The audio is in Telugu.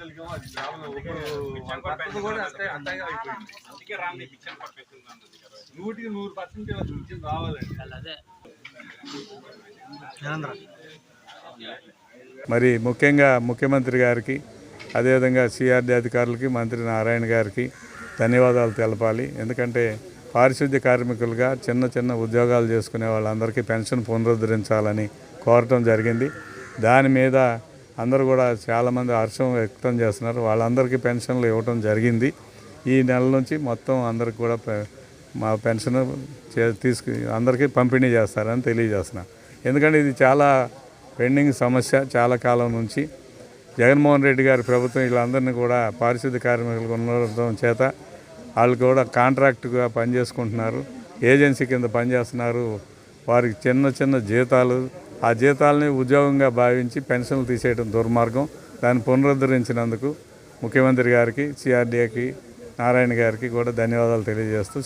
అది కూడా అంతగా అయిపోయింది అందుకే రాంది పిక్చర్ పర్ఫెక్షన్ నూటికి నూరు పర్సెంట్ పింఛన్ రావాలండి మరి ముఖ్యంగా ముఖ్యమంత్రి గారికి అదేవిధంగా సిఆర్డీ అధికారులకి మంత్రి నారాయణ గారికి ధన్యవాదాలు తెలపాలి. ఎందుకంటే పారిశుద్ధ్య కార్మికులుగా చిన్న చిన్న ఉద్యోగాలు చేసుకునే వాళ్ళందరికీ పెన్షన్ పునరుద్ధరించాలని కోరటం జరిగింది. దాని మీద అందరూ కూడా చాలామంది హర్షం వ్యక్తం చేస్తున్నారు. వాళ్ళందరికీ పెన్షన్లు ఇవ్వటం జరిగింది. ఈ నెల నుంచి మొత్తం అందరికి కూడా పె- మా పెన్షన్ చే- తీసుకు అందరికీ పంపిణీ చేస్తారని తెలియజేస్తున్నా. ఎందుకంటే ఇది చాలా పెండింగ్ సమస్య చాలా కాలం నుంచి. జగన్మోహన్ రెడ్డి గారి ప్రభుత్వం వీళ్ళందరినీ కూడా పారిశుద్ధ్య కార్మికులకు ఉండడం చేత వాళ్ళు కూడా కాంట్రాక్ట్గా పనిచేసుకుంటున్నారు. ఏజెన్సీ కింద పనిచేస్తున్నారు. వారికి చిన్న చిన్న జీతాలు ఆ జీతాలని ఉద్యోగంగా భావించి పెన్షన్లు తీసేయడం దుర్మార్గం. దాన్ని పునరుద్ధరించినందుకు ముఖ్యమంత్రి గారికి సిఆర్డీఏకి నారాయణ గారికి కూడా ధన్యవాదాలు తెలియజేస్తూ